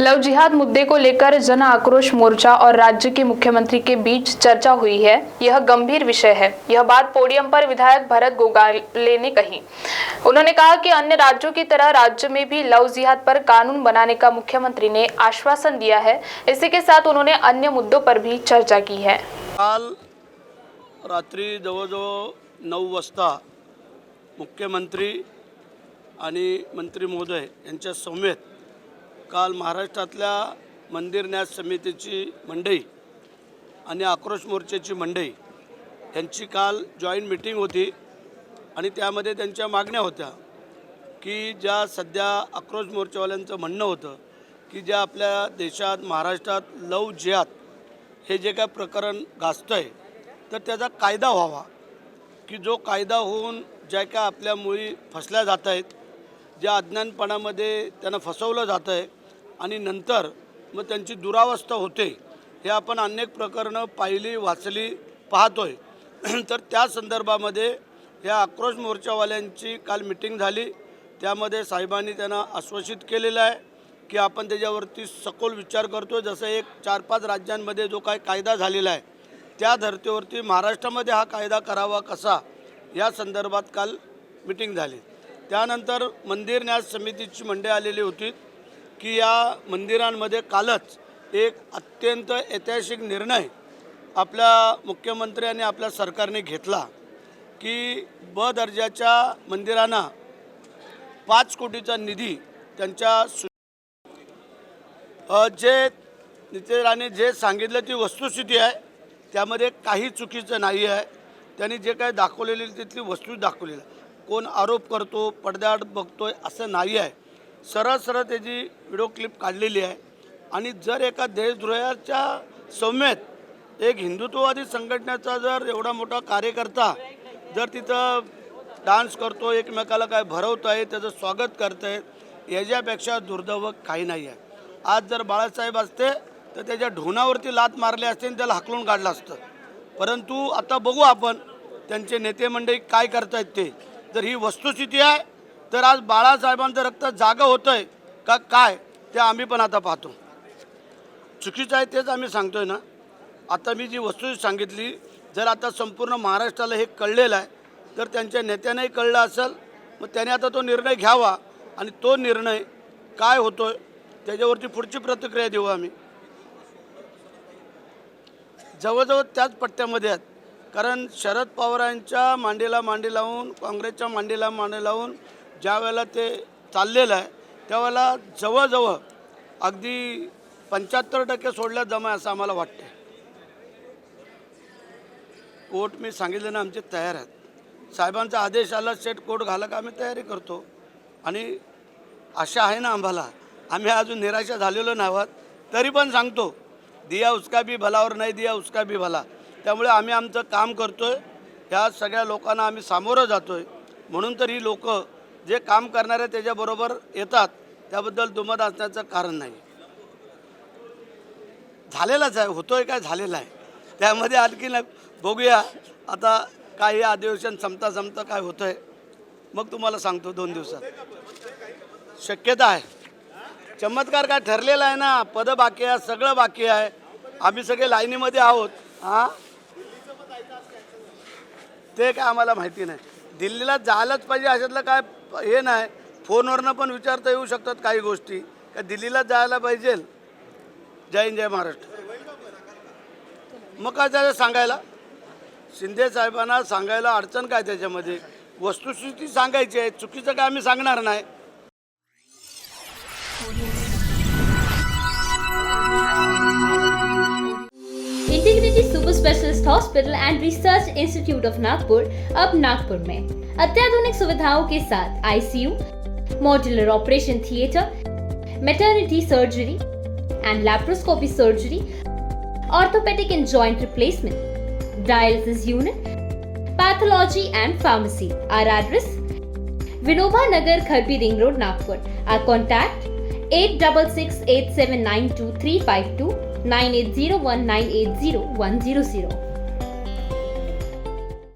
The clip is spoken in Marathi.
लव जिहाद मुद्दे को लेकर जन आक्रोश मोर्चा और राज्य के मुख्यमंत्री के बीच चर्चा हुई है। यह गंभीर विषय है। यह बात पोडियम पर विधायक भरत गोगाले ने कही। उन्होंने कहा कि अन्य राज्यों की तरह राज्य में भी लव जिहाद पर कानून बनाने का मुख्यमंत्री ने आश्वासन दिया है। इसी के साथ उन्होंने अन्य मुद्दों पर भी चर्चा की है। रात्री मुख्यमंत्री आणि मंत्री महोदय यांच्या समेत काल महाराष्ट्रातल्या मंदिर न्यास समितीची मंडई आणि आक्रोश मोर्चाची मंडई यांची काल जॉईंट मिटिंग होती आणि त्यामध्ये त्यांच्या मागण्या होत्या की ज्या सध्या आक्रोश मोर्चावाल्यांचं म्हणणं होतं की ज्या आपल्या देशात महाराष्ट्रात लव जिहाद हे जे काय प्रकरण गाजतं आहे तर त्याचा कायदा व्हावा. की जो कायदा होऊन ज्या काय आपल्या मुली फसल्या जात आहेत ज्या अज्ञानपणामध्ये त्यांना फसवलं जातं आहे आणि नंतर मग त्यांची दुरावस्था होते हे आपण अनेक प्रकरणं पाहिली वाचली पाहतोय. तर त्या संदर्भामध्ये या आक्रोश मोर्चावाल्यांची काल मिटिंग झाली. त्यामध्ये साहेबांनी त्यांना आश्वासित केलेलं आहे की आपण त्याच्यावरती सखोल विचार करतो जसं एक चार पाच राज्यांमध्ये जो काय कायदा झालेला आहे त्या धर्तीवरती महाराष्ट्रामध्ये हा कायदा करावा कसा या संदर्भात काल मिटिंग झाली. त्यानंतर मंदिर न्यास समितीची मंडळी आलेली होती की या मंदिरांमध्ये कालच एक अत्यंत ऐतिहासिक निर्णय आपल्या मुख्यमंत्री आणि आपल्या सरकारने घेतला की ब दर्जाच्या मंदिरांना पाच कोटीचा निधी त्यांच्या सु जे नितेश राणे जे सांगितलं ती वस्तुस्थिती आहे त्यामध्ये काही चुकीचं नाही आहे. त्यांनी जे काय दाखवलेली तिथली वस्तू दाखवलेली आहे. कोण आरोप करतो पडद्याआड बघतोय असं नाही आहे. सरळ सरळ त्याची व्हिडिओ क्लिप काढलेली आहे. आणि जर एका देशद्रोहाच्या सौम्येत एक हिंदुत्ववादी संघटनेचा जर एवढा मोठा कार्यकर्ता जर तिथं डान्स करतो एकमेकाला काय भरवत आहे त्याचं स्वागत करत आहे याच्यापेक्षा दुर्दैव काही नाही आहे. आज जर बाळासाहेब असते तर त्याच्या ढोणावरती लात मारली असते आणि त्याला हाकलून काढलं असतं. परंतु आता बघू आपण त्यांचे नेते मंडळी काय करतायत ते. जर ही वस्तुस्थिती आहे तर आज बाळासाहेबांचं रक्त जागं होतं आहे का काय ते आम्ही पण आता पाहतो. चुकीचं आहे तेच आम्ही सांगतोय ना. आता मी जी वस्तू सांगितली जर आता संपूर्ण महाराष्ट्राला हे कळलेलं आहे तर त्यांच्या नेत्यानंही कळलं असेल मग त्याने आता तो निर्णय घ्यावा आणि तो निर्णय काय होतोय त्याच्यावरती पुढची प्रतिक्रिया देऊ आम्ही. जवळजवळ त्याच पट्ट्यामध्ये आहेत. कारण शरद पवारांच्या मांडीला मांडी लावून काँग्रेसच्या मांडीला मांडी लावून ज्या वेळेला ते चाललेलं आहे त्यावेळेला जवळजवळ अगदी पंच्याहत्तर टक्के सोडल्या जमा असं आम्हाला वाटतं कोर्ट मी सांगितलं ना आमचे तयार आहेत. साहेबांचा आदेश आला सेट कोर्ट घाला का आम्ही तयारी करतो. आणि आशा आहे ना आम्हाला आम्ही अजून निराशा झालेलो नाही आहोत तरी पण सांगतो दिया उसका भी भला और नाही दिया उसका भी भला. त्यामुळे आम्ही आमचं काम करतोय. ह्या सगळ्या लोकांना आम्ही सामोरं जातोय. म्हणून तर ही लोक जे काम करणारे त्याच्याबरोबर येतात. त्याबद्दल दुमत असण्याचं कारण नाही. झालेलाच आहे. होतोय काय? झालेला आहे. त्यामध्ये आणखी बघूया. आता काही अधिवेशन संपता संपता काय होतंय. मग तुम्हाला सांगतो दोन दिवसात. शक्यता आहे. चमत्कार काय? ठरलेला आहे ना. पद बाकी आहे. सगळं बाकी आहे. आम्ही सगळे लाईनीमध्ये आहोत. हां? ते काय आम्हाला माहिती नाही. दिल्लीला जायलाच पाहिजे अशातलं काय हे नाही. फोनवरनं पण विचारता येऊ शकतात काही गोष्टी. का दिल्लीला जायला पाहिजे? जय हिंद जय महाराष्ट्र. मग काय त्याचं सांगायला? शिंदे साहेबांना सांगायला अडचण काय त्याच्यामध्ये? वस्तुस्थिती सांगायची आहे. चुकीचं काय आम्ही सांगणार नाही. Integrity super specialist hospital and research institute of Nagpur अब नागपुर में। अत्याधुनिक सुविधाओं के साथ ICU modular operation theatre maternity surgery and laparoscopy surgery orthopaedic and joint replacement dialysis unit pathology and pharmacy our address Vinoba Nagar, Kharbi Ring Road, Nagpur. Our contact 8668792352 9801980100.